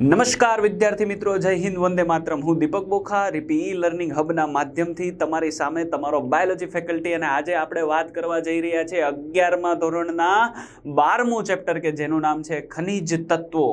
નમસ્કાર વિદ્યાર્થી મિત્રો, જય હિન્દ, વંદે માતરમ. હું દીપક બોખા, રીપી લર્નિંગ હબના માધ્યમથી તમારી સામે તમારો બાયોલોજી ફેકલ્ટી અને આજે આપણે વાત કરવા જઈ રહ્યા છીએ અગિયારમા ધોરણના બારમું ચેપ્ટર કે જેનું નામ છે ખનિજ તત્વો.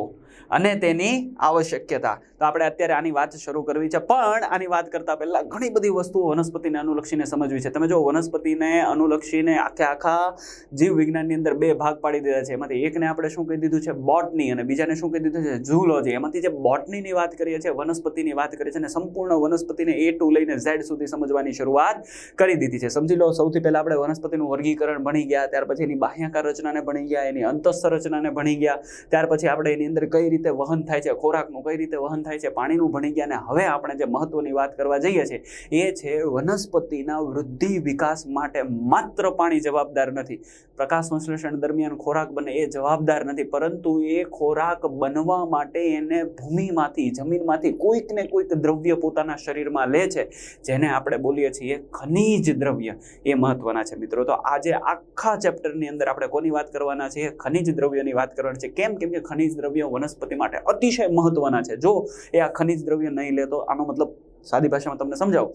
અને તેની આવશ્યકતા. તો આપણે અત્યારે આની વાત શરૂ કરવી છે. પણ આની વાત કરતાં પહેલાં ઘણી બધી વસ્તુઓ વનસ્પતિને અનુલક્ષીને સમજવી છે. તમે જો વનસ્પતિને અનુલક્ષીને આખે આખા જીવ વિજ્ઞાનની અંદર બે ભાગ પાડી દીધા છે. એમાંથી એકને આપણે શું કહી દીધું છે? બોટની અને બીજાને શું કહી દીધું છે? ઝૂલોજી. એમાંથી જે બોટનીની વાત કરીએ છીએ, વનસ્પતિની વાત કરીએ છીએ અને સંપૂર્ણ વનસ્પતિને એ ટુ લઈને ઝેડ સુધી સમજવાની શરૂઆત કરી દીધી છે. સમજી લો, સૌથી પહેલાં આપણે વનસ્પતિનું વર્ગીકરણ ભણી ગયા, ત્યાર પછી એની બાહ્યાકાર રચનાને ભણી ગયા, એની અંતસ્થ રચનાને ભણી ગયા, ત્યાર પછી આપણે એની અંદર કઈ રીતે વહન થાય છે, ખોરાકનું કઈ રીતે વહન થાય છે, પાણીનું ભણી ગયા અને હવે આપણે જે મહત્વની વાત કરવા જઈએ છીએ, એ છે વનસ્પતિના વૃદ્ધિ વિકાસ માટે માત્ર પાણી જવાબદાર નથી. પ્રકાશ સંશ્લેષણ દરમિયાન ખોરાક બને એ જવાબદાર નથી, પરંતુ એ ખોરાક બનવા માટે એને ભૂમિમાંથી, જમીનમાંથી કોઈક ને કોઈક દ્રવ્ય પોતાના શરીરમાં લે છે, જેને આપણે બોલીએ છીએ ખનિજ દ્રવ્ય. એ મહત્વના છે મિત્રો. તો આજે આખા ચેપ્ટરની અંદર આપણે કોની વાત કરવાના છીએ? ખનિજ દ્રવ્યની વાત કરવાની છે. કેમ? કેમ કે ખનિજ દ્રવ્ય વનસ્પતિ માટે અતિશય મહત્વના છે. જો એ આ ખનિજ દ્રવ્ય નહીં લે તો આનો મતલબ સાદી ભાષામાં તમને સમજાવું.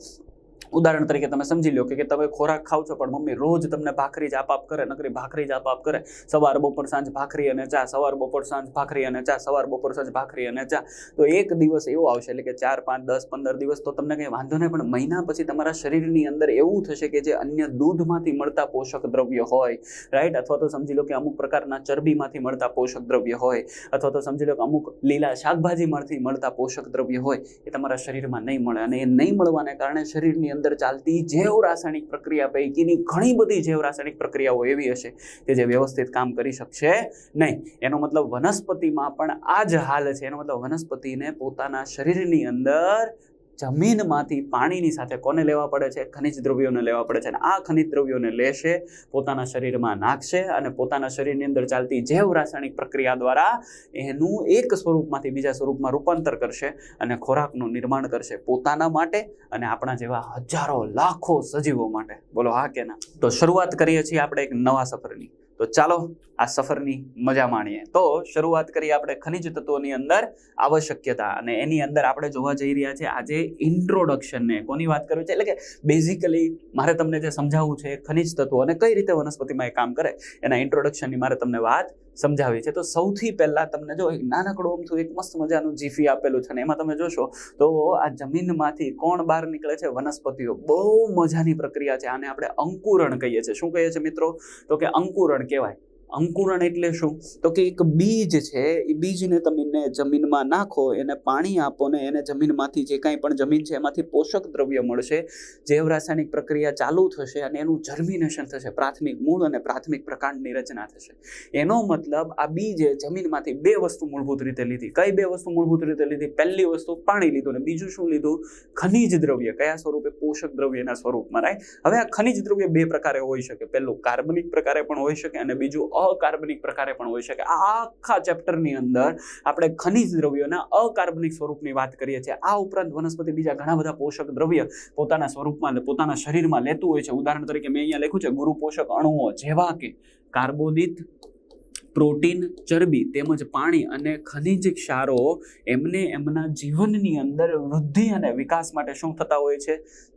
ઉદાહરણ તરીકે તમે સમજી લો કે તમે ખોરાક ખાવ છો, પણ મમ્મી રોજ તમને ભાખરી જ આપ કરે, નકરી ભાખરી જ આપ આપ કરે. સવાર, બપોર, સાંજ ભાખરી અને ચા, સવાર, બપોર, સાંજ ભાખરી અને ચા, સવાર, બપોર, સાંજ ભાખરી અને ચા. તો એક દિવસ એવો આવશે, એટલે કે ચાર, પાંચ, દસ, પંદર દિવસ તો તમને કંઈ વાંધો નહીં, પણ મહિના પછી તમારા શરીરની અંદર એવું થશે કે જે અન્ય દૂધમાંથી મળતા પોષક દ્રવ્ય હોય રાઈટ અથવા તો સમજી લો કે અમુક પ્રકારના ચરબીમાંથી મળતા પોષક દ્રવ્ય હોય, અથવા તો સમજી લો કે અમુક લીલા શાકભાજીમાંથી મળતા પોષક દ્રવ્ય હોય, એ તમારા શરીરમાં નહીં મળે. અને એ નહીં મળવાને કારણે શરીરની અંદર ચાલતી જૈવ રાસાયણિક પ્રક્રિયા પૈકીની ઘણી બધી જૈવ રાસાયણિક પ્રક્રિયાઓ એવી હશે કે જે વ્યવસ્થિત કામ કરી શકશે નહીં. એનો મતલબ વનસ્પતિમાં પણ આ જ હાલ છે. એનો મતલબ વનસ્પતિને પોતાના શરીરની અંદર જમીનમાંથી પાણીની સાથે કોને લેવા પડે છે? ખનિજ દ્રવ્યોને લેવા પડે છે. અને આ ખનિજ દ્રવ્યોને લેશે, પોતાના શરીરમાં નાખશે અને પોતાના શરીરની અંદર ચાલતી જૈવ રાસાયણિક પ્રક્રિયા દ્વારા એનું એક સ્વરૂપમાંથી બીજા સ્વરૂપમાં રૂપાંતર કરશે અને ખોરાકનું નિર્માણ કરશે પોતાના માટે અને આપણા જેવા હજારો, લાખો સજીવો માટે. બોલો, હા કે ના? તો શરૂઆત કરીએ છીએ આપણે એક નવા સફરની. તો ચાલો આ સફરની મજા માણીએ. તો શરૂઆત કરીએ આપણે ખનિજ તત્વોની અંદર આવશ્યકતા. અને એની અંદર આપણે જોવા જઈ રહ્યા છે આજે ઇન્ટ્રોડક્શનને કોની વાત કરવી છે? એટલે કે બેઝિકલી મારે તમને જે સમજાવવું છે ખનિજ તત્વો અને કઈ રીતે વનસ્પતિમાં એ કામ કરે એના ઇન્ટ્રોડક્શનની મારે તમને વાત સમજાવી છે. તો સૌથી પહેલા તમને જો એક નાનકડું અમથું, એક મસ્ત મજાનું જીફી આપેલું છે ને, એમાં તમે જોશો તો આ જમીનમાંથી કોણ બહાર નીકળે છે? વનસ્પતિઓ. બહુ મજાની પ્રક્રિયા છે. આને આપણે અંકુરણ કહીએ છીએ. શું કહીએ છીએ મિત્રો? તો કે અંકુરણ કહેવાય. અંકુરણ એટલે શું? તો કે એક બીજ છે, એ બીજને તમે જમીનમાં નાખો, એને પાણી આપો ને એને જમીનમાંથી જે કાંઈ પણ જમીન છે એમાંથી પોષક દ્રવ્ય મળશે, જૈવ રાસાયણિક પ્રક્રિયા ચાલુ થશે અને એનું જર્મિનેશન થશે, પ્રાથમિક મૂળ અને પ્રાથમિક પ્રકાંડની રચના થશે. એનો મતલબ આ બીજે જમીનમાંથી બે વસ્તુ મૂળભૂત રીતે લીધી. કઈ બે વસ્તુ મૂળભૂત રીતે લીધી? પહેલી વસ્તુ પાણી લીધું ને બીજું શું લીધું? ખનિજ દ્રવ્ય. કયા સ્વરૂપે? પોષક દ્રવ્યના સ્વરૂપમાં રાઈટ હવે આ ખનિજ દ્રવ્ય બે પ્રકારે હોઈ શકે. પહેલું કાર્બનિક પ્રકારે પણ હોઈ શકે અને બીજું અકાર્બનિક પ્રકારે પણ હોઈ શકે. આ આખા ચેપ્ટરની અંદર આપણે ખનિજ દ્રવ્યોના અકાર્બનિક સ્વરૂપની વાત કરીએ છીએ. આ ઉપરાંત વનસ્પતિ બીજા ઘણા બધા પોષક દ્રવ્ય પોતાના સ્વરૂપમાં પોતાના શરીરમાં લેતું હોય છે. ઉદાહરણ તરીકે મેં અહીંયા લખ્યું છે, ગુરુ પોષક અણુઓ જેવા કે કાર્બોદિત, પ્રોટીન, ચરબી તેમજ પાણી અને ખનિજ ક્ષારો એમને એમના જીવનની અંદર વૃદ્ધિ અને વિકાસ માટે શું થતા હોય છે?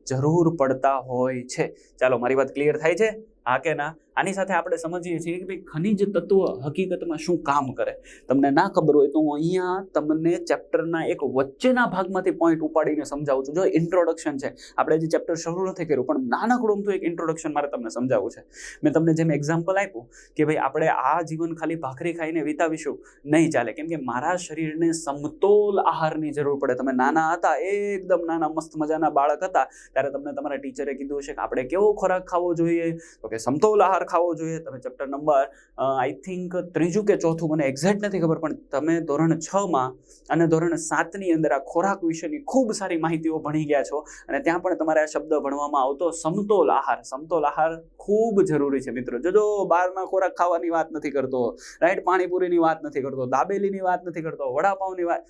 જરૂર પડતા હોય છે. ચાલો, મારી વાત ક્લિયર થાય છે? હા કે ના? આની સાથે આપણે સમજીએ છીએ કે ભાઈ, ખનિજ તત્વ હકીકતમાં શું કામ કરે? તમને ના ખબર હોય તો હું અહીંયા તમને ચેપ્ટરના એક વચ્ચેના ભાગમાંથી પોઈન્ટ ઉપાડીને સમજાવું છું. જો ઇન્ટ્રોડક્શન છે. આપણે જે ચેપ્ટર શરૂ નથી કર્યું, પણ નાનકડું તો એક ઇન્ટ્રોડક્શન મારે તમને સમજાવવું છે. મેં તમને જેમ એક્ઝામ્પલ આપ્યું કે ભાઈ, આપણે આ જીવન ખાલી ભાખરી ખાઈને વિતાવીશું નહીં ચાલે. કેમ કે મારા શરીરને સમતોલ આહારની જરૂર પડે. તમે નાના હતા, એકદમ નાના મસ્ત મજાના બાળક હતા ત્યારે તમને તમારા ટીચરે કીધું હશે કે આપણે કેવો ખોરાક ખાવો જોઈએ? તો કે સમતોલ આહાર ખાવો જોઈએ. તમે ચેપ્ટર નંબર આઈ થિંક ત્રીજું કે ચોથું, મને એક્ઝેક્ટ નથી ખબર, પણ તમે ધોરણ છ માં અને ધોરણ સાતની અંદર આ ખોરાક વિશેની ખૂબ સારી માહિતીઓ ભણી ગયા છો અને ત્યાં પણ તમારે આ શબ્દ ભણવામાં આવતો સમતોલ આહાર. સમતોલ આહાર ખૂબ જરૂરી છે મિત્રો. જોજો બહારના ખોરાક ખાવાની વાત નથી કરતો, રાઈટ પાણીપુરીની વાત નથી કરતો, દાબેલીની વાત નથી કરતો વડાપાઉની વાત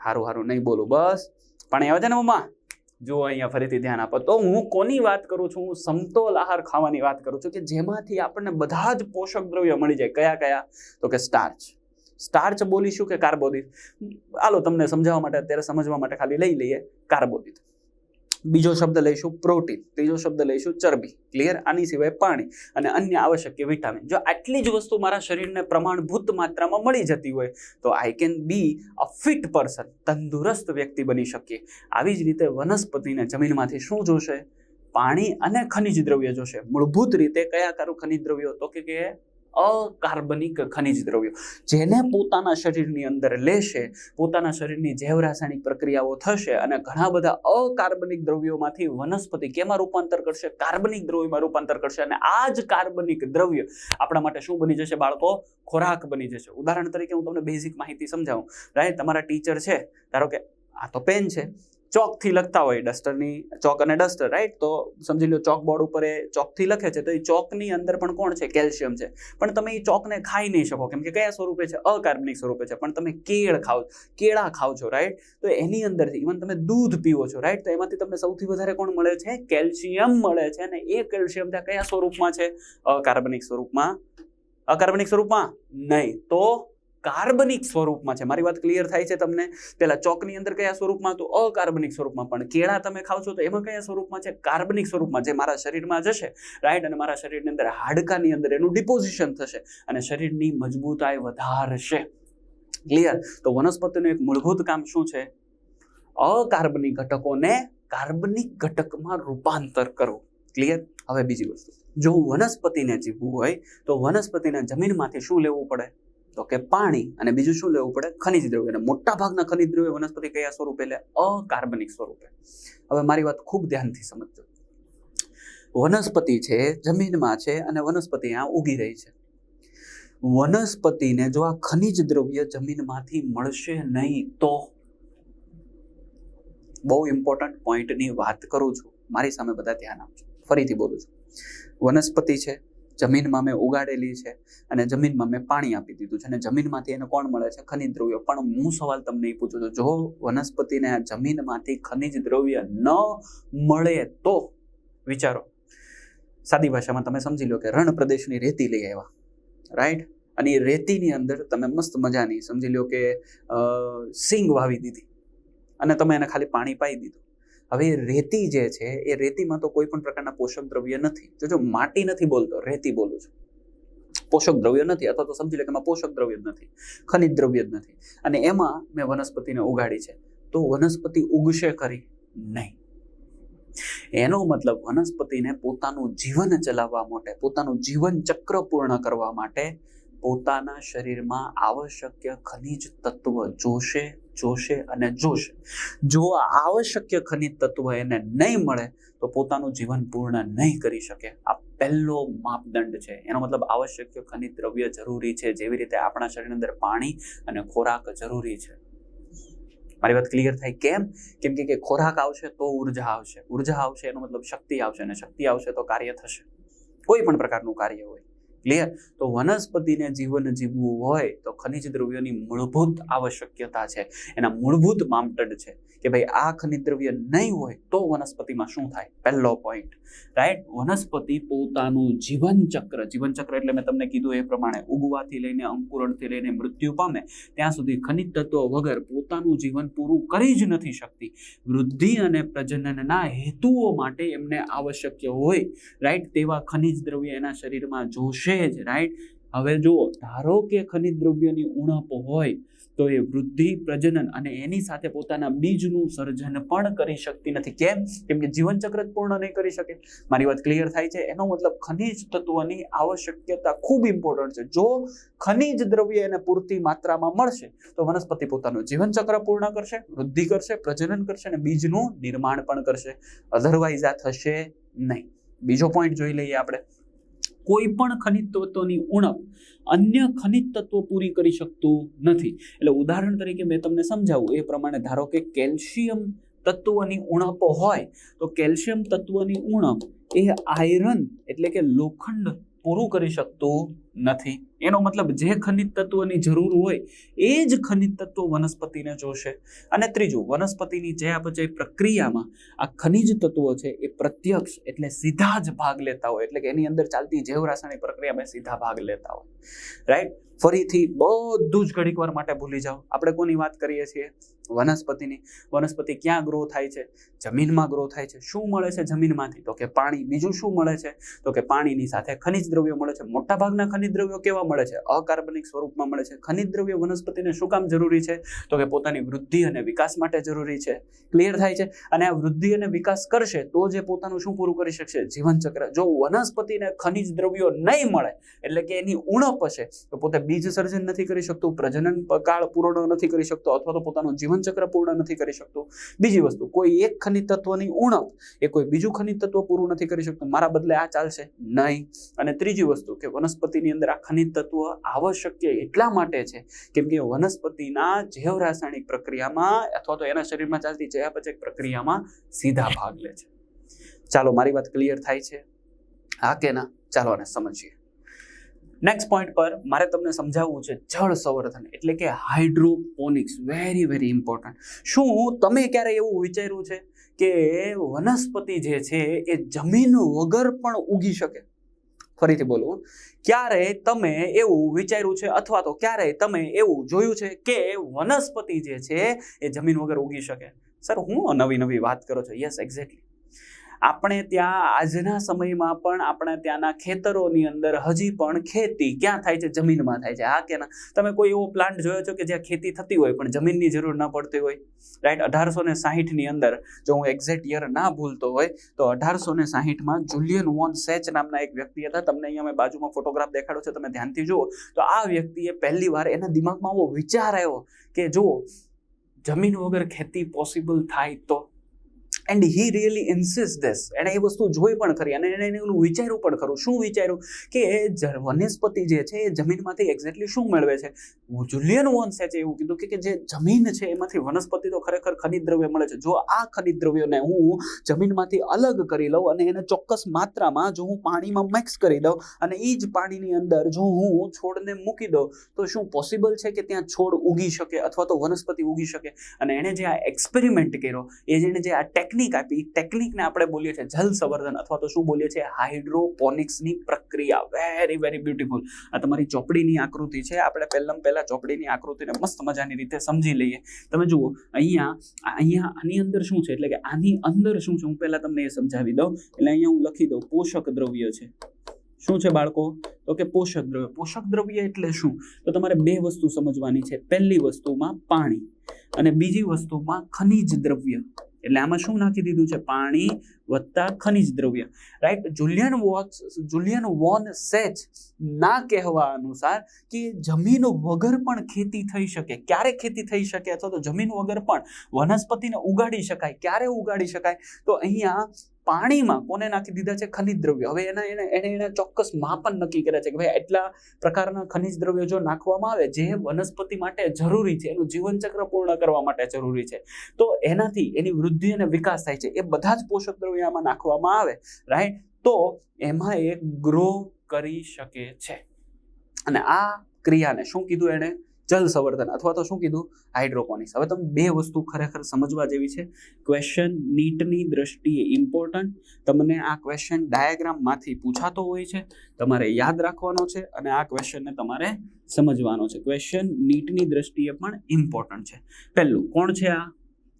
સારું સારું નહીં બોલું, બસ. પણ એવા છે ને, મમ્મા? જુઓ અહીંયા ફરીથી ધ્યાન આપો, તો હું કોની વાત કરું છું? હું સમતોલ આહાર ખાવાની વાત કરું છું કે જેમાંથી આપણને બધા જ પોષક દ્રવ્ય મળી જાય. કયા કયા? તો કે સ્ટાર્ચ સ્ટાર્ચ બોલીશું કે કાર્બોદિત? આલો, તમને સમજાવવા માટે, અત્યારે સમજવા માટે ખાલી લઈ લઈએ કાર્બોદિત. બીજો શબ્દ લઈશું પ્રોટીન, ત્રીજો શબ્દ લઈશું ચરબી. ક્લિયર આની સિવાય પાણી અને અન્ય આવશ્યક વિટામિન જો આટલી જ વસ્તુ મારા શરીરને પ્રમાણભૂત માત્રામાં મળી જતી હોય, તો I can be a fit person તંદુરસ્ત વ્યક્તિ બની શકીએ. આવી જ રીતે વનસ્પતિને જમીનમાંથી શું જોશે? પાણી અને ખનિજ દ્રવ્ય જોશે. મૂળભૂત રીતે કયા કારું ખનિજ દ્રવ્યો? તો કે અકાર્બનિક ખનિજ દ્રવ્યો જેને પોતાના શરીરની અંદર લેશે પોતાના શરીરની જૈવ રાસાયણિક પ્રક્રિયાઓ થશે અને ઘણા બધા અકાર્બનિક દ્રવ્યોમાંથી વનસ્પતિ કેમાં રૂપાંતર કરશે? કાર્બનિક દ્રવ્યમાં રૂપાંતર કરશે અને આ જ કાર્બનિક દ્રવ્ય આપણા માટે શું બની જશે બાળકો? ખોરાક બની જશે. ઉદાહરણ તરીકે હું તમને બેઝિક માહિતી સમજાવું. રાઈટ તમારા ટીચર છે. ધારો કે આ તો પેન છે. ચોકથી લખતા હોય ડસ્ટરની, ચોક અને ડસ્ટર રાઈટ તો સમજી લો ચોક બોર્ડ ઉપર એ ચોકથી લખે છે, તો એ ચોકની અંદર પણ કોણ છે? કેલ્શિયમ છે. પણ તમે એ ચોકને ખાઈ નહીં શકો. કેમ કે કયા સ્વરૂપે છે? અકાર્બનિક સ્વરૂપે છે. પણ તમે કેળ ખાઓ કેળા ખાઓ છો રાઈટ તો એની અંદરથી ઇવન તમે દૂધ પીવો છો રાઈટ તો એમાંથી તમને સૌથી વધારે કોણ મળે છે? કેલ્શિયમ મળે છે. અને એ કેલ્શિયમ ત્યાં કયા સ્વરૂપમાં છે? અકાર્બનિક સ્વરૂપમાં? અકાર્બનિક સ્વરૂપમાં નહીં. તો કાર્બનિક સ્વરૂપમાં છે. મારી વાત ક્લિયર થાય છે તમને? પેલા ચોકની અંદર કયા સ્વરૂપમાં તો અકાર્બનિક સ્વરૂપમાં. પણ કેળા તમે ખાવ છો તો એમાં કયા સ્વરૂપમાં છે? કાર્બનિક સ્વરૂપમાં, જે મારા શરીરમાં જશે રાઈટ અને મારા શરીરની અંદર હાડકાની અંદર એનું ડિપોઝિશન થશે અને શરીરની મજબૂતાઈ વધારશે. ક્લિયર તો વનસ્પતિનું એક મૂળભૂત કામ શું છે? અકાર્બનિક ઘટકોને કાર્બનિક ઘટકમાં રૂપાંતર કરવું. ક્લિયર હવે બીજી વસ્તુ. જો વનસ્પતિને જીવવું હોય, તો વનસ્પતિને જમીનમાંથી શું લેવું પડે? તો કે પાણી અને બીજું શું લેવું પડે? ખનિજ દ્રવ્ય. અને મોટા ભાગના ખનિજ દ્રવ્ય વનસ્પતિ કયા સ્વરૂપે લે? અકાર્બનિક સ્વરૂપે. હવે મારી વાત ખૂબ ધ્યાનથી સમજજો. વનસ્પતિ છે, જમીનમાં છે અને વનસ્પતિ અહીંયા ઉગી રહી છે. વનસ્પતિને જો આ ખનિજ દ્રવ્ય જમીનમાંથી મળશે નહીં તો બહુ ઇમ્પોર્ટન્ટ પોઈન્ટની વાત કરું છું. મારી સામે બધા ધ્યાન આપજો. ફરીથી બોલું છું. વનસ્પતિ છે જમીનમાં મેં ઉગાડેલી છે અને જમીનમાં મેં પાણી આપી દીધું છે અને જમીનમાંથી એને કોણ મળે છે? ખનિજ દ્રવ્ય. પણ હું સવાલ તમને એ પૂછું છું, જો વનસ્પતિને જમીનમાંથી ખનિજ દ્રવ્ય ન મળે તો? વિચારો. સાદી ભાષામાં તમે સમજી લો કે રણ પ્રદેશની રેતી લઈ આવ્યા. રાઈટ અને એ રેતીની અંદર તમે મસ્ત મજાની સમજી લો કે સિંગ વાવી દીધી. અને તમે એને ખાલી પાણી પાઈ દીધું. હવે રેતી જે છે, એ રેતીમાં તો કોઈ પણ પ્રકારના પોષક દ્રવ્ય નથી. જો જો, માટી નથી બોલતો, રેતી બોલું છું. પોષક દ્રવ્ય નથી, અથવા તો સમજી લે કે એમાં પોષક દ્રવ્ય જ નથી, ખનિજ દ્રવ્ય જ નથી. અને એમાં મેં વનસ્પતિને ઉગાડી છે. તો વનસ્પતિ ઉગશે ખરી? નહીં. એનો મતલબ વનસ્પતિને પોતાનું જીવન ચલાવવા માટે, પોતાનું જીવન ચક્ર પૂર્ણ કરવા માટે પોતાના શરીરમાં આવશ્યક ખનિજ તત્વ જોશે જોશે અને જોશે. જો આ આવશ્યક ખનિજ તત્વ એને નહીં મળે, તો પોતાનું જીવન પૂર્ણ નહીં કરી શકે. આ પહેલો માપદંડ છે. એનો મતલબ આવશ્યક ખનિજ દ્રવ્ય જરૂરી છે. જેવી રીતે આપણા શરીરની અંદર પાણી અને ખોરાક જરૂરી છે. મારી વાત ક્લિયર થાય કેમ? કેમ કે કે ખોરાક આવશે તો ઊર્જા આવશે. ઊર્જા આવશે એનો મતલબ શક્તિ આવશે અને શક્તિ આવશે તો કાર્ય થશે. કોઈ પણ પ્રકારનું કાર્ય હોય. ક્લિયર તો વનસ્પતિને જીવન જીવવું હોય તો ખનિજ દ્રવ્યોની મૂળભૂત આવશ્યકતા છે. એના મૂળભૂત માપદંડ છે કે ભાઈ આ ખનિજ દ્રવ્ય નહીં હોય તો વનસ્પતિમાં શું થાય? પહેલો પોઈન્ટ રાઈટ વનસ્પતિ પોતાનું જીવન ચક્ર જીવન ચક્ર એટલે મેં તમને કીધું એ પ્રમાણે ઉગવાથી લઈને અંકુરણથી લઈને મૃત્યુ પામે ત્યાં સુધી ખનિજ તત્વો વગર પોતાનું જીવન પૂરું કરી જ નથી શકતી. વૃદ્ધિ અને પ્રજનનના હેતુઓ માટે એમને આવશ્યક હોય. રાઈટ તેવા ખનિજ દ્રવ્ય એના શરીરમાં જોશે જ રાઈટ હવે જુઓ, ધારો કે ખનિજ દ્રવ્યની ઉણપ હોય, તો એ વૃદ્ધિ, પ્રજનન અને એની સાથે પોતાના બીજનું સર્જન પણ કરી શકતી નથી. કેમ? કેમ કે જીવન જ પૂર્ણ નહીં કરી શકે. મારી વાત ક્લિયર થાય છે? એનો મતલબ ખનિજ તત્વની આવશ્યકતા ખૂબ ઇમ્પોર્ટન્ટ છે. જો ખનિજ દ્રવ્ય એને પૂરતી માત્રામાં મળશે, તો વનસ્પતિ પોતાનું જીવન ચક્ર પૂર્ણ કરશે, વૃદ્ધિ કરશે, પ્રજનન કરશે અને બીજનું નિર્માણ પણ કરશે. અધરવાઇઝ આ થશે નહીં. બીજો પોઈન્ટ જોઈ લઈએ આપણે. કોઈ પણ ખનિજ તત્વોની ઉણપ અન્ય ખનિજ તત્વો પૂરી કરી શકતું નથી. એટલે ઉદાહરણ તરીકે મેં તમને સમજાવું, એ પ્રમાણે ધારો કે કેલ્શિયમ તત્વોની ઉણપ હોય, તો કેલ્શિયમ તત્વોની ઉણપ એ આયરન એટલે કે લોખંડ પૂરું કરી શકતું નથી. એનો મતલબ જે ખનિજ તત્વોની જરૂર હોય, એ જ ખનિજ તત્વો વનસ્પતિને જોશે. અને ત્રીજું, વનસ્પતિની જે ચયાપચય પ્રક્રિયામાં આ ખનિજ તત્વો છે, એ પ્રત્યક્ષ એટલે સીધા જ ભાગ લેતા હોય. એટલે કે એની અંદર ચાલતી જૈવ રાસાયણિક પ્રક્રિયામાં સીધા ભાગ લેતા હોય. રાઈટ ફરીથી બધું જ ઘડીક માટે ભૂલી જાઓ. આપણે કોની વાત કરીએ છીએ? વનસ્પતિની, વનસ્પતિ ક્યાં ગ્રો થાય છે? જમીનમાં ગ્રો થાય છે. શું મળે છે જમીનમાંથી? તો કે પાણી. બીજું શું મળે છે? તો કે પાણીની સાથે ખનિજ દ્રવ્યો મળે છે. મોટાભાગના ખનિજ દ્રવ્યો કેવા મળે છે? અકાર્બનિક સ્વરૂપમાં મળે છે. ખનિજ દ્રવ્યો વનસ્પતિને શું કામ જરૂરી છે? તો કે પોતાની વૃદ્ધિ અને વિકાસ માટે જરૂરી છે. ક્લિયર થાય છે? અને આ વૃદ્ધિ અને વિકાસ કરશે તો જે પોતાનું શું પૂરું કરી શકશે? જીવનચક્ર. જો વનસ્પતિને ખનિજ દ્રવ્યો નહીં મળે, એટલે કે એની ઉણપ હશે, તો પોતે બીજ સર્જન નથી કરી શકતું, પ્રજનન કાળ પૂર્ણ નથી કરી શકતો, અથવા તો પોતાનું જીવનચક્ર પૂર્ણ નથી કરી શકતું. બીજી વસ્તુ, કોઈ એક ખનિજ તત્વની ઉણપ એ કોઈ બીજું ખનિજ તત્વ પૂરું નથી કરી શકતું. મારા બદલે આ ચાલશે? નહીં. અને ત્રીજી વસ્તુ કે વનસ્પતિની અંદર આ ખનિજ તત્વ આવશ્યક એટલા માટે છે કેમ કે વનસ્પતિના જૈવ રાસાયણિક પ્રક્રિયામાં અથવા તો એના શરીરમાં ચાલતી ચયાપચય પ્રક્રિયામાં સીધા ભાગ લે છે. ચાલો, મારી વાત ક્લિયર થાય છે? હા કે ના? ચાલો આને સમજીએ. નેક્સ્ટ પોઈન્ટ પર મારે તમને સમજાવવું છે જળ સંવર્ધન, એટલે કે હાઇડ્રોપોનિક્સ વેરી વેરી ઇમ્પોર્ટન્ટ શું તમે ક્યારે એવું વિચાર્યું છે કે વનસ્પતિ જે છે એ જમીન વગર પણ ઉગી શકે? ફરીથી બોલું, ક્યારે તમે એવું વિચાર્યું છે અથવા તો ક્યારે તમે એવું જોયું છે કે વનસ્પતિ જે છે એ જમીન વગર ઉગી શકે? સર હું નવી નવી વાત કરો છો. યસ એક્ઝેક્ટલી આપણે ત્યાં આજના સમયમાં પણ આપણા ત્યાંના ખેતરોની અંદર હજી પણ ખેતી ક્યાં થાય છે? જમીનમાં થાય છે. હા કે ના? તમે કોઈ એવો પ્લાન્ટ જોયો છો કે જ્યાં ખેતી થતી હોય પણ જમીનની જરૂર ન પડતી હોય? રાઈટ અઢારસો ને સાહીઠની અંદર જો હું એક્ઝેક્ટ યર ના ભૂલતો હોય, તો અઢારસો ને સાહીઠમાં જુલિયન વોન સેચ નામના એક વ્યક્તિ હતા. તમને અહીંયા મેં બાજુમાં ફોટોગ્રાફ દેખાડો છે, તમે ધ્યાનથી જુઓ. તો આ વ્યક્તિએ પહેલી વાર એના દિમાગમાં આવો વિચાર આવ્યો કે જો જમીન વગર ખેતી પોસિબલ થાય તો? And he really insist this એણે એ વસ્તુ જોઈ પણ ખરી અને એણે એનું વિચાર્યું પણ ખરું. શું વિચાર્યું? કે વનસ્પતિ જે છે, એ જમીનમાંથી એક્ઝેક્ટલી શું મેળવે છે? જુલિયન વોન્સે છે એવું કીધું કે જે જમીન છે, એમાંથી વનસ્પતિ તો ખરેખર ખનિજ દ્રવ્ય મળે છે. જો આ ખનિજ દ્રવ્યોને હું જમીનમાંથી અલગ કરી લઉં અને એને ચોક્કસ માત્રામાં જો હું પાણીમાં મિક્સ કરી દઉં અને એ જ પાણીની અંદર જો હું છોડને મૂકી દઉં, તો શું પોસિબલ છે કે ત્યાં છોડ ઉગી શકે અથવા તો વનસ્પતિ ઉગી શકે? અને એણે જે આ એક્સપેરિમેન્ટ કર્યો, એ જેણે જે આ ટેકનિક આપી. ટેકનિકને આપણે બોલીએ છીએ જલ સંવર્ધન અથવા તો શું બોલીએ છીએ? હાઇડ્રોપોનિક્સની પ્રક્રિયા. વેરી વેરી બ્યુટીફુલ આ તમારી ચોપડીની આકૃતિ છે. આપણે પહેલાં પહેલાં ચોપડીની આકૃતિને મસ્ત મજાની રીતે સમજી લઈએ. તમે જુઓ, અહીંયા અહીંયા આની અંદર શું છે? એટલે કે આની અંદર શું છે? હું પહેલાં તમને એ સમજાવી દઉં. એટલે અહીંયા હું લખી દઉં, પોષક દ્રવ્ય છે. શું છે બાળકો? તો કે પોષક દ્રવ્ય. પોષક દ્રવ્ય એટલે શું? તો તમારે બે વસ્તુ સમજવાની છે. પહેલી વસ્તુમાં પાણી અને બીજી વસ્તુમાં ખનિજ દ્રવ્ય. એટલે આમાં શું નાખી દીધું છે? પાણી વત્તા ખનિજ દ્રવ્ય. Right Julian what Julian von Sachs ના કહેવા અનુસાર કે જમીન વગર પણ ખેતી થઈ શકે. ક્યારે ખેતી થઈ શકે? અથવા તો જમીન વગર પણ વનસ્પતિને ઉગાડી શકાય. ક્યારે ઉગાડી શકાય? તો અહીંયા પાણીમાં કોને નાખી દીધા છે? ખનિજ દ્રવ્ય. હવે એના એને એને એના ચોક્કસ માપન નક્કી કર્યા છે કે ભાઈ એટલા પ્રકારના ખનિજ દ્રવ્યો જો નાખવામાં આવે, જે વનસ્પતિ માટે જરૂરી છે, એનું જીવનચક્ર પૂર્ણ કરવા માટે જરૂરી છે, તો એનાથી એની વૃદ્ધિ અને વિકાસ થાય છે. એ બધા જ પોષક દ્રવ્યો આમાં નાખવામાં આવે રાઈટ તો એમાં એ ગ્રો કરી શકે છે. અને આ ક્રિયાને શું કીધું એણે? જલ સંવર્ધન અથવા તો શું કીધું? હાઇડ્રોપોનિક્સ હવે તમે બે વસ્તુ ખરેખર સમજવા જેવી છે. ક્વેશ્ચન નીટની દ્રષ્ટિએ ઇમ્પોર્ટન્ટ તમને આ ક્વેશ્ચન ડાયાગ્રામમાંથી પૂછાતો હોય છે. તમારે યાદ રાખવાનો છે અને આ ક્વેશ્ચનને તમારે સમજવાનો છે. ક્વેશ્ચન નીટની દ્રષ્ટિએ પણ ઇમ્પોર્ટન્ટ છે. પહેલું, કોણ છે આ?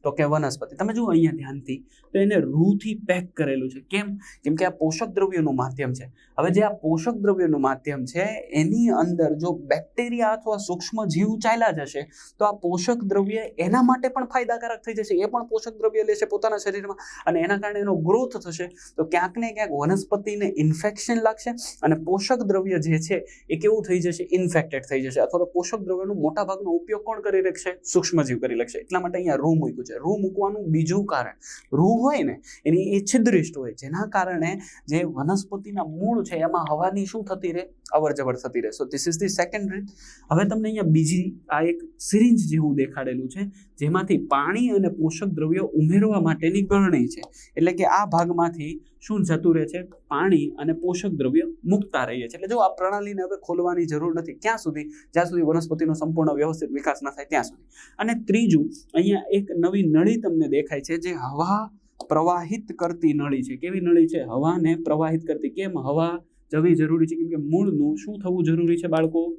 તો કે વનસ્પતિ. તમે જુઓ અહીંયા ધ્યાનથી, તો એને રૂથી પેક કરેલું છે. કેમ? કેમ કે આ પોષક દ્રવ્યોનું માધ્યમ છે. હવે જે આ પોષક દ્રવ્યોનું માધ્યમ છે, એની અંદર જો બેક્ટેરિયા અથવા સૂક્ષ્મ જીવ ચાલ્યા જશે, તો આ પોષક દ્રવ્ય એના માટે પણ ફાયદાકારક થઈ જશે. એ પણ પોષક દ્રવ્ય લેશે પોતાના શરીરમાં અને એના કારણે એનો ગ્રોથ થશે. તો ક્યાંક ને ક્યાંક વનસ્પતિને ઇન્ફેક્શન લાગશે અને પોષક દ્રવ્ય જે છે, એ કેવું થઈ જશે? ઇન્ફેક્ટેડ થઈ જશે. અથવા તો પોષક દ્રવ્યનો મોટા ભાગનો ઉપયોગ કોણ કરી રહેશે સૂક્ષ્મજીવ કરી લેશે એટલા માટે અહીંયા રૂમ મૂક્યું છે. રૂ મૂકવાનું બીજું કારણ. રૂ હોય ને, એની એ છિદ્રિષ્ટ હોય. જેના કારણે જે વનસ્પતિના મૂળ છે, એમાં હવાની શું થતી રહે? અવર જવર થતી રહે. So this is the second રીત હવે તમને અહીંયા બીજી આ એક સિરિંજ જેવું દેખાડેલું છે, જેમાંથી પાણી અને પોષક દ્રવ્યો ઉમેરવા માટેની ગરણી છે. એટલે કે આ ભાગમાંથી શું જતું રહે છે? પાણી અને પોષક દ્રવ્ય મુકતા રહીએ છીએ. એટલે જો આ પ્રણાલીને હવે ખોલવાની જરૂર નથી, ક્યાં સુધી? જ્યાં સુધી વનસ્પતિનો સંપૂર્ણ વ્યવસ્થિત વિકાસ ન થાય, ત્યાં સુધી. અને ત્રીજું, અહીંયા એક નવી નળી તમને દેખાય છે જે હવા પ્રવાહિત કરતી નળી છે. કેવી નળી છે? હવાને પ્રવાહિત કરતી. કેમ? હવા જવી જરૂરી છે? કેમ કે મૂળનું શું થવું જરૂરી છે બાળકો?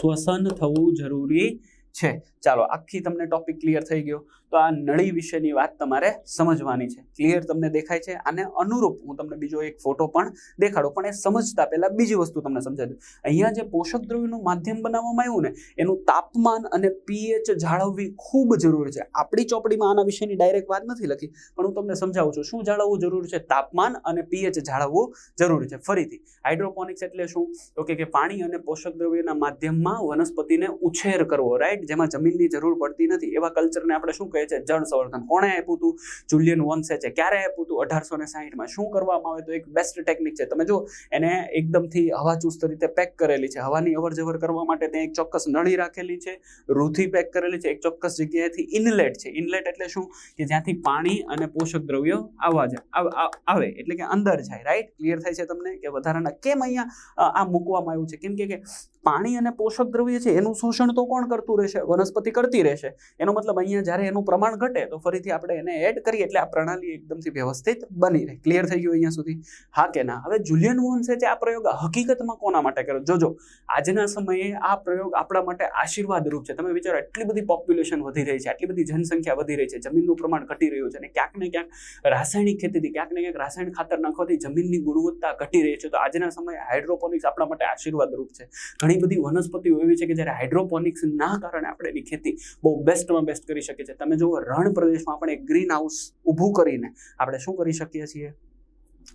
શ્વસન થવું જરૂરી છે. ચાલો, આખી તમને ટોપિક ક્લિયર થઈ ગયો. તો આ નળી વિશેની વાત તમારે સમજવાની છે. ક્લિયર તમને દેખાય છે? આને અનુરૂપ હું તમને બીજો એક ફોટો પણ દેખાડો, પણ એ સમજતા પહેલા બીજી વસ્તુ તમને સમજાવી અહીંયા જે પોષક દ્રવ્યનું માધ્યમ બનાવવામાં આવ્યું ને, એનું તાપમાન અને પીએચ જાળવવી ખૂબ જરૂરી છે. આપણી ચોપડીમાં આના વિશેની ડાયરેક્ટ વાત નથી લખી, પણ હું તમને સમજાવું છું. શું જાળવવું જરૂરી છે? તાપમાન અને પીએચ જાળવવું જરૂરી છે. ફરીથી હાઇડ્રોપોનિક્સ એટલે શું? તો કે પાણી અને પોષક દ્રવ્યના માધ્યમમાં વનસ્પતિને ઉછેર કરવો રાઈટ જેમાં જમીનની જરૂર પડતી નથી. એવા કલ્ચરને આપણે શું કહીએ છે, જળ કોણે આપ્યું હતું જુલિયન વોન્સે છે. ક્યારે આપ્યું હતું અઢારસો ને સાહીઠમાં. શું કરવામાં આવે તો એક બેસ્ટ ટેકનિક છે. તમે જો એને એકદમથી હવાચુસ્ત રીતે પેક કરેલી છે. હવાની અવર જવર કરવા માટે ત્યાં એક ચોક્કસ નળી રાખેલી છે, રૂથી પેક કરેલી છે. એક ચોક્કસ જગ્યાએથી ઇનલેટ છે. ઇનલેટ એટલે શું? કે જ્યાંથી પાણી અને પોષક દ્રવ્યો આવવા જાય આવ- આવ- આવે. એટલે કે અંદર જાય. રાઈટ ક્લિયર થાય છે તમને? કે વધારાના કેમ અહીંયા આ મૂકવામાં આવ્યું છે? કેમ કે પાણી અને પોષક દ્રવ્ય છે, એનું શોષણ તો કોણ કરતું રહેશે? વનસ્પતિ કરતી રહેશે. એનો મતલબ અહીંયા જ્યારે એનું પ્રમાણ ઘટે, તો ફરીથી આપણે એને એડ કરીએ એટલે આ પ્રણાલી એકદમથી વ્યવસ્થિત બની રહે. ક્લિયર થઈ ગયું અહીંયા સુધી? હા કે ના? હવે જુલિયન વોન્સે આ પ્રયોગ હકીકતમાં કોના માટે કર્યો જોજો, આજના સમયે આ પ્રયોગ આપણા માટે આશીર્વાદ રૂપ છે. તમે વિચારો એટલી બધી પોપ્યુલેશન વધી રહી છે, આટલી બધી જનસંખ્યા વધી રહી છે, જમીનનું પ્રમાણ ઘટી રહ્યું છે અને ક્યાંક ને ક્યાંક રાસાયણિક ખેતીથી, ક્યાંક ને ક્યાંક રાસાયણિક ખાતર નાખવાથી જમીનની ગુણવત્તા ઘટી રહી છે. તો આજના સમયે હાઇડ્રોપોનિક્સ આપણા માટે આશીર્વાદ રૂપ છે. ઘણી બધી વનસ્પતિઓ એવી છે કે જ્યારે હાઇડ્રોપોનિક્સ ના કારણે આપણે એની ખેતી બહુ બેસ્ટમાં બેસ્ટ કરી શકીએ છીએ. તમે જુઓ, રણ પ્રદેશમાં એક ગ્રીન હાઉસ ઊભું કરીને આપણે શું કરી શકીએ છીએ?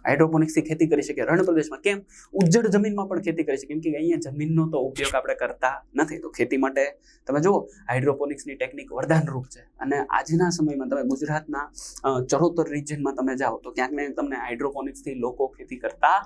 હાઇડ્રોપોનિક્સથી ખેતી કરી શકીએ રણ પ્રદેશમાં કેમ? ઉજ્જડ જમીનમાં પણ ખેતી કરી શકીએ. કેમ કે અહીંયા જમીનનો તો ઉપયોગ આપણે કરતા નથી. તો ખેતી માટે તમે જુઓ, હાઇડ્રોપોનિક્સની ટેકનિક વરદાનરૂપ છે. અને આજના સમયમાં તમે ગુજરાતના ચરોતર રિજનમાં તમે જાઓ, તો ક્યાંક ને તમને હાઇડ્રોપોનિક્સથી લોકો ખેતી કરતા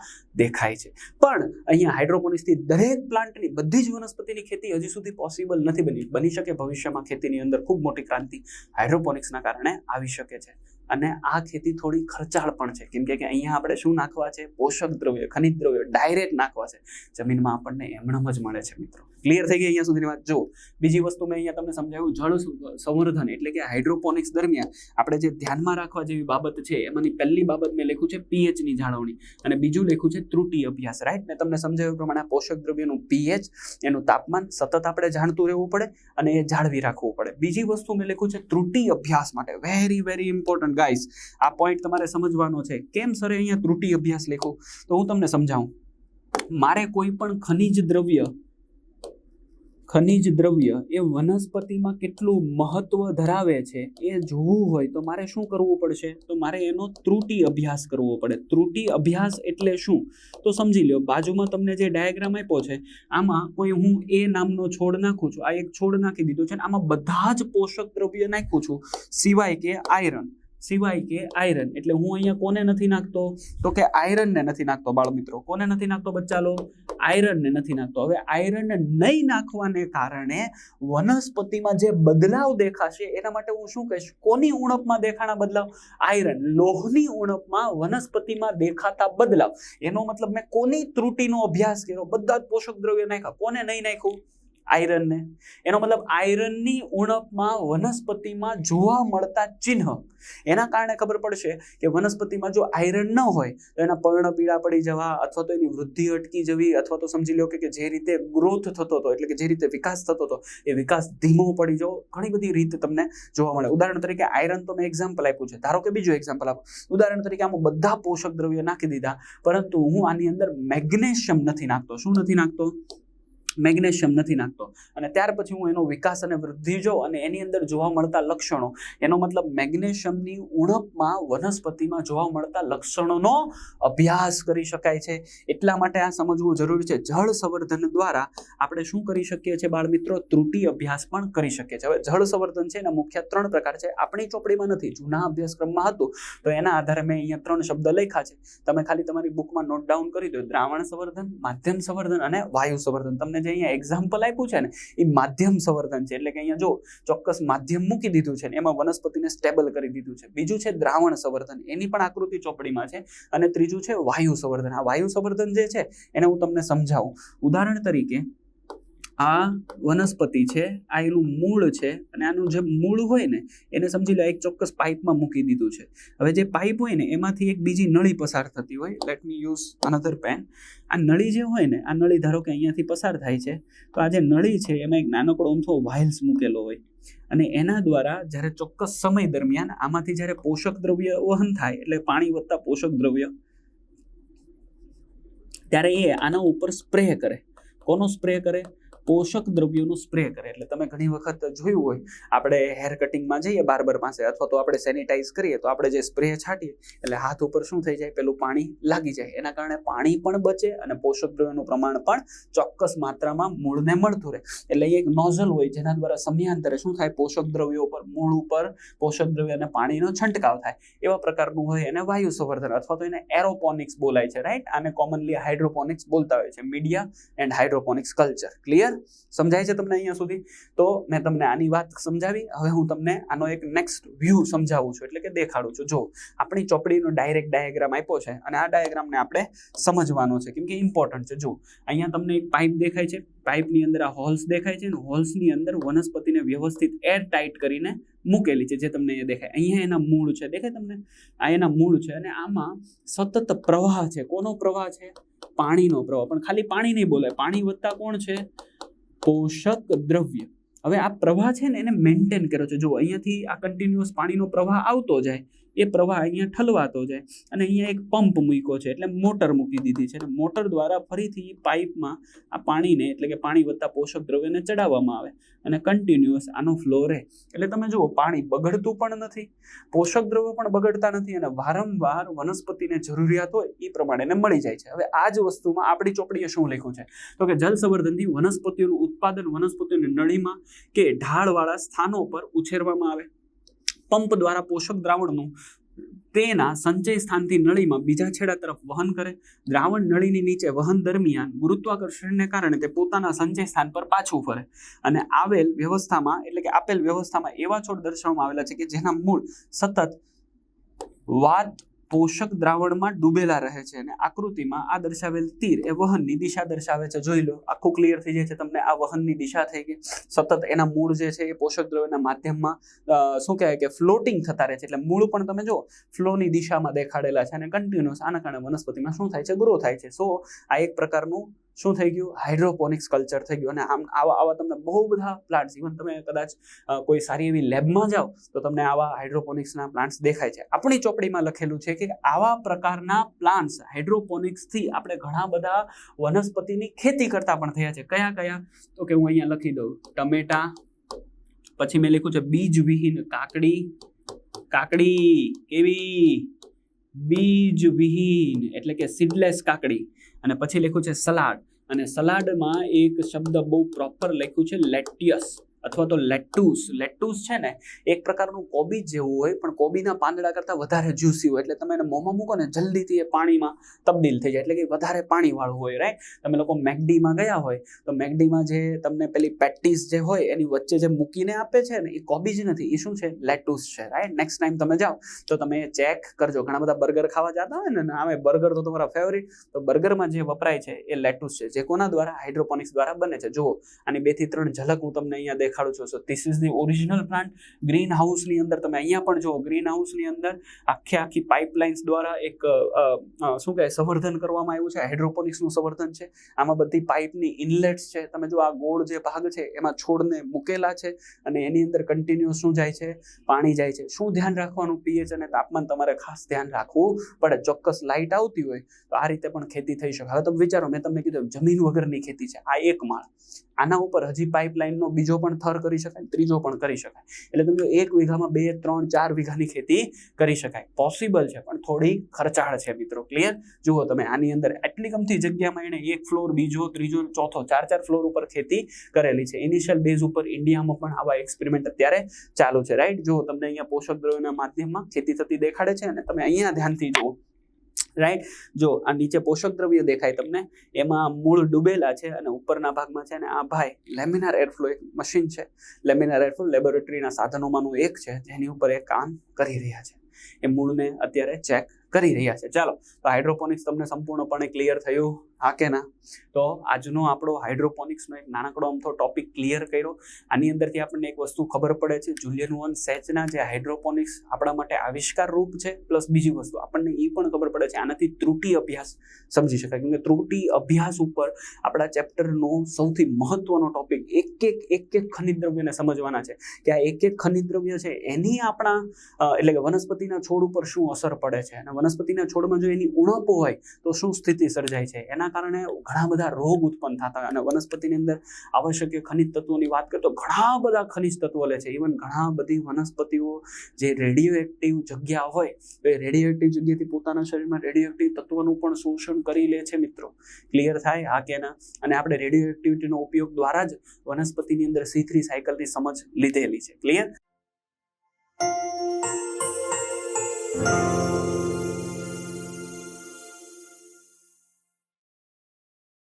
દેખાય છે. પણ અહીંયા હાઇડ્રોપોનિક્સથી દરેક પ્લાન્ટની બધી જ વનસ્પતિની ખેતી હજી સુધી પોસિબલ નથી બની. બની શકે ભવિષ્યમાં ખેતીની અંદર ખૂબ મોટી ક્રાંતિ હાઇડ્રોપોનિક્સના કારણે આવી શકે છે. અને આ ખેતી થોડી ખર્ચાળ પણ છે. કેમ કે અહીંયા આપણે શું નાખવા છે? પોષક દ્રવ્ય, ખનિજ દ્રવ્ય ડાયરેક્ટ નાખવા છે. જમીનમાં આપણને એમણમ જ મળે છે મિત્રો. ક્લિયર થઈ ગઈ અહીંયા સુધીની વાત? જો બીજી વસ્તુ મેં અહીંયા તમને સમજાવ્યું, જળ સંવર્ધન એટલે કે હાઇડ્રોપોનિક્સ દરમિયાન આપણે જે ધ્યાનમાં રાખવા જેવી બાબત છે, એમાંની પહેલી બાબત મેં લખ્યું છે પીએચની જાળવણી. અને બીજું લખ્યું છે ત્રુટિ અભ્યાસ. રાઈટ મેં તમને સમજાવ્યું પ્રમાણે પોષક દ્રવ્યનું પીએચ, એનું તાપમાન સતત આપણે જાણતું રહેવું પડે અને એ જાળવી રાખવું પડે. બીજી વસ્તુ મેં લખ્યું છે ત્રુટિ અભ્યાસ માટે. વેરી વેરી ઇમ્પોર્ટન્ટ ગાઈસ આ પોઈન્ટ તમારે સમજવાનો છે. કેમ સરે અહીંયા ત્રુટિ અભ્યાસ લેખો? તો હું તમને સમજાવું. મારે કોઈ પણ ખનિજ દ્રવ્ય ખનિજ દ્રવ્ય એ વનસ્પતિમાં કેટલું મહત્વ ધરાવે છે એ જોવું હોય તો મારે શું કરવું પડશે? તો મારે એનો ત્રુટિ અભ્યાસ કરવો પડે. ત્રુટિ અભ્યાસ એટલે શું? તો સમજી લો બાજુમાં તમને જે ડાયાગ્રામ આપ્યો છે, આમાં કોઈ હું એ નામનો છોડ નાખું છું, આ એક છોડ નાખી દીધો છે આમાં બધા જ પોષક દ્રવ્ય નાખું છું, સિવાય કે આયરન સિવાય કે આયરન એટલે હું અહીંયા કોને નથી નાખતો? તો કે આયરનને નથી નાખતો બાળ મિત્રો કોને નથી નાખતો બચ્ચા લો આયરનને નથી નાખતો. હવે આયરન નહીં નાખવાને કારણે વનસ્પતિમાં જે બદલાવ દેખાશે, એના માટે હું શું કહીશ? કોની ઉણપમાં દેખાણા બદલાવ? આયરન લોહની ઉણપમાં વનસ્પતિમાં દેખાતા બદલાવ. એનો મતલબ મેં કોની ત્રુટિનો અભ્યાસ કર્યો? બધા જ પોષક દ્રવ્ય નાખ્યા. કોને નહીં નાખ્યું? આયરનને એનો મતલબ આયરનની ઉણપમાં વનસ્પતિમાં જોવા મળતા ચિહ્ન. એના કારણે ખબર પડશે કે વનસ્પતિમાં જો આયરન ન હોય, તો એના પર્ણ પીળા પડી જવા અથવા તો એની વૃદ્ધિ અટકી જવી અથવા તો સમજી લો કે જે રીતે ગ્રોથ થતો હતો, એટલે કે જે રીતે વિકાસ થતો હતો, એ વિકાસ ધીમો પડી જવો, ઘણી બધી રીત તમને જોવા મળે. ઉદાહરણ તરીકે આયરન તો મેં એક્ઝામ્પલ આપ્યું છે. ધારો કે બીજું એક્ઝામ્પલ આપો. ઉદાહરણ તરીકે આમાં બધા પોષક દ્રવ્યો નાખી દીધા, પરંતુ હું આની અંદર મેગ્નેશિયમ નથી નાખતો. શું નથી નાખતો? મેગ્નેશિયમ નથી નાખતો. અને ત્યાર પછી હું એનો વિકાસ અને વૃદ્ધિ જોઉં અને એની અંદર જોવા મળતા લક્ષણો, એનો મતલબ મેગ્નેશિયમની ઉણપમાં વનસ્પતિમાં જોવા મળતા લક્ષણોનો અભ્યાસ કરી શકાય છે. એટલા માટે આ સમજવું જરૂરી છે. જળ સંવર્ધન દ્વારા આપણે શું કરી શકીએ છીએ બાળ મિત્રો ત્રુટિ અભ્યાસ પણ કરી શકીએ છીએ. હવે જળ સંવર્ધન છે એના મુખ્ય ત્રણ પ્રકાર છે. આપણી ચોપડીમાં નથી, જૂના અભ્યાસક્રમમાં હતું. તો એના આધારે મેં અહીંયા ત્રણ શબ્દ લખ્યા છે. તમે ખાલી તમારી બુકમાં નોટ ડાઉન કરી દો. દ્રાવણ સંવર્ધન, માધ્યમ સંવર્ધન અને વાયુ સંવર્ધન. તમને જે અહીંયા એક્ઝામ્પલ આપ્યું છે ને, એ માધ્યમ સંવર્ધન છે. એટલે કે અહીંયા જો ચોક્કસ માધ્યમ મૂકી દીધું છે ને, એમાં વનસ્પતિને સ્ટેબલ કરી દીધું છે. બીજું છે દ્રાવણ સંવર્ધન. એની પણ આકૃતિ ચોપડીમાં છે. અને ત્રીજું છે વાયુ સંવર્ધન. આ વાયુ સંવર્ધન જે છે, એને હું તમને સમજાવું. ઉદાહરણ તરીકે આ વનસ્પતિ છે, આ એનું મૂળ છે અને આનું જે મૂળ હોય ને, એને સમજી લો, એક ચોક્કસ પાઇપમાં મૂકી દીધું છે. હવે જે પાઇપ હોય ને, એમાંથી એક બીજી નળી પસાર થતી હોય. Let me use another pen આ નળી જે હોય ને, આ નળી ધારો કે અહીંયાથી પસાર થાય છે, તો આ જે નળી છે, એમાં એક નાનકડો અમથો વાઇલ્સ મૂકેલો હોય. અને એના દ્વારા જ્યારે ચોક્કસ સમય દરમિયાન આમાંથી જ્યારે પોષક દ્રવ્ય વહન થાય, એટલે પાણી વધતા પોષક દ્રવ્ય, ત્યારે એ આના ઉપર સ્પ્રે કરે. કોનો સ્પ્રે કરે? પોષક દ્રવ્યોનું સ્પ્રે કરે. એટલે તમે ઘણી વખત જોયું હોય, આપણે હેર કટિંગમાં જઈએ બાર્બર પાસે, અથવા તો આપણે સેનિટાઈઝ કરીએ, તો આપણે જે સ્પ્રે છાંટીએ, એટલે હાથ ઉપર શું થઈ જાય? પેલું પાણી લાગી જાય. એના કારણે પાણી પણ બચે અને પોષક દ્રવ્યોનું પ્રમાણ પણ ચોક્કસ માત્રામાં મૂળને મળતું રહે. એટલે એક નોઝલ હોય, જેના દ્વારા સમયાંતરે શું થાય? પોષક દ્રવ્યો ઉપર, મૂળ ઉપર પોષક દ્રવ્ય અને પાણીનો છંટકાવ થાય. એવા પ્રકારનું હોય એને વાયુ સંવર્ધન, અથવા તો એને એરોપોનિક્સ બોલાય છે રાઈટ આને કોમનલી હાઇડ્રોપોનિક્સ બોલતા હોય છે. Media and hydroponics culture clear સમજાય છે તમને અહીંયા સુધી? તો મેં તમને આની વાત સમજાવી. હવે હું તમને આનો એક નેક્સ્ટ વ્યૂ સમજાવું છું. એટલે કે દેખાડું છું. જો, આપણી ચોપડીનો ડાયરેક્ટ ડાયાગ્રામ આપ્યો છે અને આ ડાયાગ્રામને આપણે સમજવાનો છે. કેમ કે ઇમ્પોર્ટન્ટ છે. જો, અહીંયા તમને એક પાઇપ દેખાય છે. પાઇપની અંદર આ હોલ્સ દેખાય છે અને હોલ્સની અંદર વનસ્પતિને વ્યવસ્થિત એર ટાઈટ કરીને મૂકેલી છે, જે તમને અહીંયા દેખાય. અહીંયા એના મૂળ છે. દેખાય તમને? આ એના મૂળ છે અને આમાં સતત પ્રવાહ છે. કોનો પ્રવાહ છે? પાણીનો પ્રવાહ. પણ ખાલી પાણી નહીં બોલાય. પાણી વધતા કોણ છે? પોષક દ્રવ્ય. હવે આ પ્રવાહ છે ને એને મેન્ટેન કર્યો છે. જો અહીંયાથી આ કન્ટિન્યુઅસ પાણીનો પ્રવાહ આવતો જાય. એ પ્રવાહ અહીંયા ઠલવાતો જાય અને અહીંયા એક પંપ મૂક્યો છે એટલે મોટર મૂકી દીધી છે મોટર દ્વારા ફરીથી પાઇપમાં આ પાણીને એટલે કે પાણી વધતા પોષક દ્રવ્યને ચડાવવામાં આવે અને કન્ટિન્યુઅસ આનો ફ્લો રહે. એટલે તમે જુઓ, પાણી બગડતું પણ નથી, પોષક દ્રવ્યો પણ બગડતા નથી અને વારંવાર વનસ્પતિને જરૂરિયાત હોય એ પ્રમાણે એને મળી જાય છે. હવે આ જ વસ્તુમાં આપણી ચોપડીએ શું લખ્યું છે? તો કે જલ સંવર્ધનથી વનસ્પતિઓનું ઉત્પાદન વનસ્પતિઓની નળીમાં કે ઢાળવાળા સ્થાનો પર ઉછેરવામાં આવે. પંપ દ્વારા પોષક દ્રાવણનું તેના સંચય સ્થાનથી નળીમાં બીજા છેડા તરફ વહન કરે. દ્રાવણ નળીની નીચે વહન દરમિયાન ગુરુત્વાકર્ષણને કારણે તે પોતાના સંચય સ્થાન પર પાછું ફરે. અને આવેલ વ્યવસ્થામાં, એટલે કે આપેલ વ્યવસ્થામાં એવા છોડ દર્શાવવામાં આવેલા છે કે જેના મૂળ સતત વાત પોષક દ્રાવણમાં ડૂબેલા રહે છે અને આકૃતિમાં આ દર્શાવેલ તીર એ વહનની દિશા દર્શાવે છે. જોઈ લો, આખું ક્લિયર થઈ જાય છે તમને આ વહનની દિશા થઈ ગઈ. સતત એના મૂળ જે છે એ પોષક દ્રવ્યના માધ્યમમાં શું કહેવાય કે ફ્લોટિંગ થતા રહે છે. એટલે મૂળ પણ તમે જો ફ્લોની દિશામાં દેખાડેલા છે અને કન્ટિન્યુઅસ આના કારણે વનસ્પતિમાં શું થાય છે? ગ્રો થાય છે. સો આ એક પ્રકારનું શું થઈ ગયું? હાઇડ્રોપોનિક્સ કલ્ચર થઈ ગયું. અને આમ આવા આવા તમને બહુ બધા પ્લાન્ટ્સ ઇવન તમે કદાચ કોઈ સારી એવી લેબમાં જાઓ, તો તમને આવા હાઇડ્રોપોનિક્સના પ્લાન્ટ્સ દેખાય છે. આપણી ચોપડીમાં લખેલું છે કે આવા પ્રકારના પ્લાન્ટ્સ હાઇડ્રોપોનિક્સથી આપણે ઘણા બધા વનસ્પતિની ખેતી કરતા પણ થયા છે. કયા કયા? તો કે હું અહીંયા લખી દઉં. ટમેટા, પછી મેં લખ્યું છે બીજવિહીન કાકડી. કાકડી કેવી? બીજવિહીન, એટલે કે સીડલેસ કાકડી. અને પછી લખ્યું છે સલાડ. અને સલાડમાં એક શબ્દ બહુ પ્રોપર લખ્યું છે લેટિયસ અથવા તો લેટુસ લેટુસ છે ને, એક પ્રકારનું કોબીજ જેવું હોય, પણ કોબીના પાંદડા કરતાં વધારે જ્યુસી હોય. એટલે તમે એને મોંમાં મૂકો ને, જલ્દીથી એ પાણીમાં તબદીલ થઈ જાય. એટલે કે વધારે પાણીવાળું હોય રાઈટ તમે લોકો મેકડીમાં ગયા હોય, તો મેકડીમાં જે તમને પેલી પેટીસ જે હોય, એની વચ્ચે જે મૂકીને આપે છે ને, એ કોબીજ નથી. એ શું છે? લેટુસ છે રાઈટ નેક્સ્ટ ટાઈમ તમે જાઓ, તો તમે ચેક કરજો. ઘણા બધા બર્ગર ખાવા જતા હોય ને આમે બર્ગર તો તમારા ફેવરિટ તો બર્ગરમાં જે વપરાય છે, એ લેટુસ છે. જે કોના દ્વારા? હાઇડ્રોપોનિક્સ દ્વારા બને છે. જુઓ, આની બેથી ત્રણ ઝલક હું તમને અહીંયા દેખાડું છું. So this is the original plant green હાઉસની અંદર તમે અહીંયા પણ જુઓ ગ્રીન હાઉસની અંદર આખી આખી પાઇપલાઇન્સ દ્વારા એક શું કહે સંવર્ધન કરવામાં આવ્યું છે. હાઇડ્રોપોનિક્સનું સંવર્ધન છે. આમાં બધી પાઇપની ઇનલેટ્સ છે. તમે જો આ ગોળ જે ભાગ છે, એમાં છોડને મૂકેલા છે અને એની અંદર કન્ટિન્યુઅસ શું જાય છે? પાણી જાય છે. શું ધ્યાન રાખવાનું? પીએચ અને તાપમાન તમારે ખાસ ધ્યાન રાખવું પડે. ચોક્કસ લાઇટ આવતી હોય તો આ રીતે પણ ખેતી થઈ શકે. હવે તમે વિચારો, મેં તમને કીધું જમીન વગરની ખેતી છે. આ એક માળ. આના ઉપર હજી પાઇપલાઇનનો બીજો પણ થર કરી શકાય, ત્રીજો પણ કરી શકાય. એટલે તમે એક વીઘામાં બે, ત્રણ, ચાર વીઘાની ખેતી કરી શકાય. પોસિબલ છે, પણ થોડી ખર્ચાળ છે મિત્રો ક્લિયર જુઓ તમે, આની અંદર એટલી ગમતી જગ્યામાં એણે એક ફ્લોર, બીજો, ત્રીજો, ચોથો, ચાર ચાર ફ્લોર ઉપર ખેતી કરેલી છે. ઇનિશિયલ બેઝ ઉપર ઇન્ડિયામાં પણ આવા એક્સપેરિમેન્ટ અત્યારે ચાલુ છે રાઈટ જુઓ તમને અહીંયા પોષક દ્રવ્યોના માધ્યમમાં ખેતી થતી દેખાડે છે અને તમે અહીંયા ધ્યાનથી જુઓ. રાઈટ જો આ નીચે પોષક દ્રવ્યો દેખાય તમને, એમાં મૂળ ડૂબેલા છે અને ઉપરના ભાગમાં છે અને આ ભાઈ લેમિનાર એરફ્લો એક મશીન છે. લેમિનાર એરફ્લો લેબોરેટરીના સાધનોમાંનું એક છે, જેની ઉપર એ કામ કરી રહ્યા છે. એ મૂળને અત્યારે ચેક કરી રહ્યા છે. ચાલો, તો હાઇડ્રોપોનિક્સ તમને સંપૂર્ણપણે ક્લિયર થયું. હા કે ના? તો આજનો આપણો હાઇડ્રોપોનિક્સનો એક નાનકડો અમથો ટોપિક ક્લિયર કર્યો. આની અંદરથી આપણને એક વસ્તુ ખબર પડે છે. જુલિયન વન સેચના જે હાઇડ્રોપોનિક્સ આપણા માટે આવિષ્કાર રૂપ છે પ્લસ બીજી વસ્તુ આપણને એ પણ ખબર પડે છે. આનાથી ત્રુટી અભ્યાસ સમજી શકાય. કેમકે ત્રુટિ અભ્યાસ ઉપર આપણા ચેપ્ટરનો સૌથી મહત્વનો ટોપિક એક એક એક એક ખનિજ દ્રવ્યને સમજવાના છે કે આ એક એક ખનિજ દ્રવ્ય છે, એની આપણા એટલે કે વનસ્પતિના છોડ ઉપર શું અસર પડે છે? અને વનસ્પતિના છોડમાં જો એની ઉણપો હોય, તો શું સ્થિતિ સર્જાય છે? એના કારણે ઘણા બધા રોગ ઉત્પન્ન થતા હોય. અને વનસ્પતિની અંદર આવશ્યક ખનિજ તત્વોની વાત કરીએ તો ઘણા બધા ખનિજ તત્વો લે છે. ઇવન ઘણા બધી વનસ્પતિઓ જે રેડિયો એક્ટિવ જગ્યા હોય, તો એ રેડિયો એક્ટિવ જગ્યાથી પોતાના શરીરમાં રેડિયો એક્ટિવ તત્વોનું પણ શોષણ કરી લે છે મિત્રો. ક્લિયર થાય? હા કે ના? અને આપણે રેડિયો એક્ટિવિટીનો ઉપયોગ દ્વારા જ વનસ્પતિની અંદર સી થ્રી સાયકલની સમજ લીધેલી છે. ક્લિયર